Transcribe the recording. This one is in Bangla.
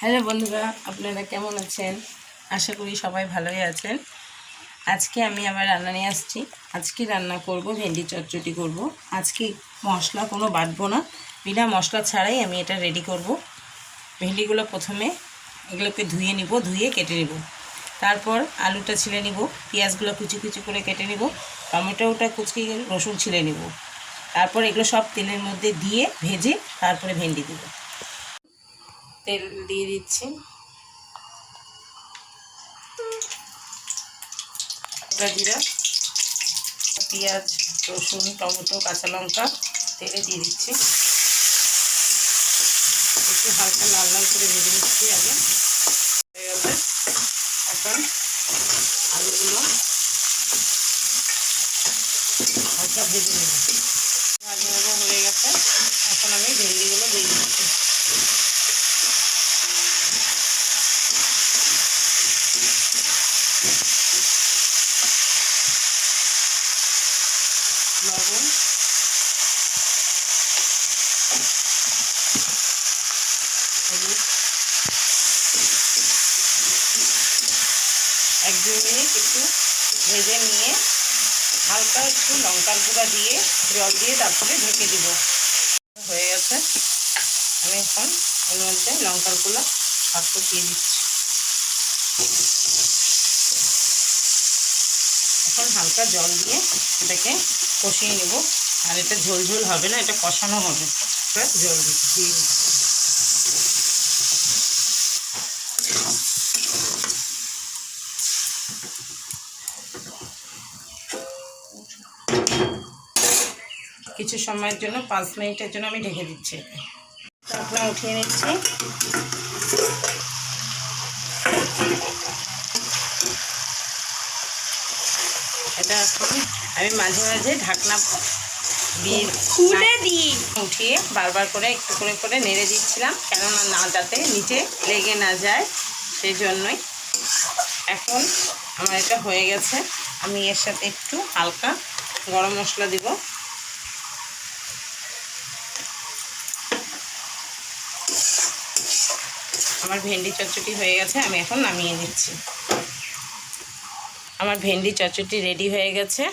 হ্যালো বন্ধুরা, আপনারা কেমন আছেন? আশা করি সবাই ভালোই আছেন। আজকে আমি আবার রান্না নিয়ে আসছি। আজকে রান্না করব, ভেন্ডি চচ্চড়ি করব। আজকে মশলা কোনো বাটবো না। বিনা মশলা ছাড়াই আমি এটা রেডি করব। ভেন্ডিগুলো প্রথমে এগুলোকে ধুয়ে নিব, ধুয়ে কেটে নিব। তারপর আলুটা ছিলে নিব, পেঁয়াজগুলো কুচি কুচি করে কেটে নিব, টমেটোটা কুচকি রসুন ছিলে নিব। তারপর এগুলো সব তেলের মধ্যে দিয়ে ভেজে তারপরে ভেন্ডি দেবো। তেল দিয়ে দিচ্ছি। জিরা, পেঁয়াজ, রসুন, টমেটো, কাঁচা লঙ্কা, তেলে দিয়ে দিচ্ছি। একটু হালকা লাল লাল করে ভেজে নিচ্ছি আগে। হয়ে গেছে। এখন আলুগুলো হালকা ভেজে নেব ভাজা ভাজা হয়ে গেছে এখন আমি ভেন্ডিগুলো দিয়ে দিচ্ছি লবণ। এক দুই মিনিট একটু ভেজে নিয়ে হালকা একটু লঙ্কার গুঁড়া দিয়ে, জল দিয়ে তারপরে ঢেকে দিব। হয়ে গেছে। আমি এখন এর মধ্যে লঙ্কার গুঁড়া সাতটা দিয়ে দিচ্ছি। এখন হালকা জল দিয়ে এটাকে কষিয়ে নেব। আর এটা ঝোল ঝোল হবে না, এটা কষানো হবে। জল দিয়ে কিছু সময়ের জন্য, পাঁচ মিনিটের জন্য আমি ঢেকে দিচ্ছি তারপরে উঠিয়ে নিচ্ছি। এটা এখন আমি মাঝে মাঝে ঢাকনা দিয়ে খুলে দিই। উঠিয়ে বারবার করে একটু করে করে নেড়ে দিচ্ছিলাম কেননা না যাতে নিচে লেগে না যায় সেই জন্যই এখন আমার এটা হয়ে গেছে। আমি এর সাথে একটু হালকা গরম মশলা দিব। আমার ভেন্ডি চচ্চড়ি হয়ে গেছে আমি এখন নামিয়ে দিচ্ছি আমার ভেন্ডি চচ্চটি রেডি হয়ে গেছে।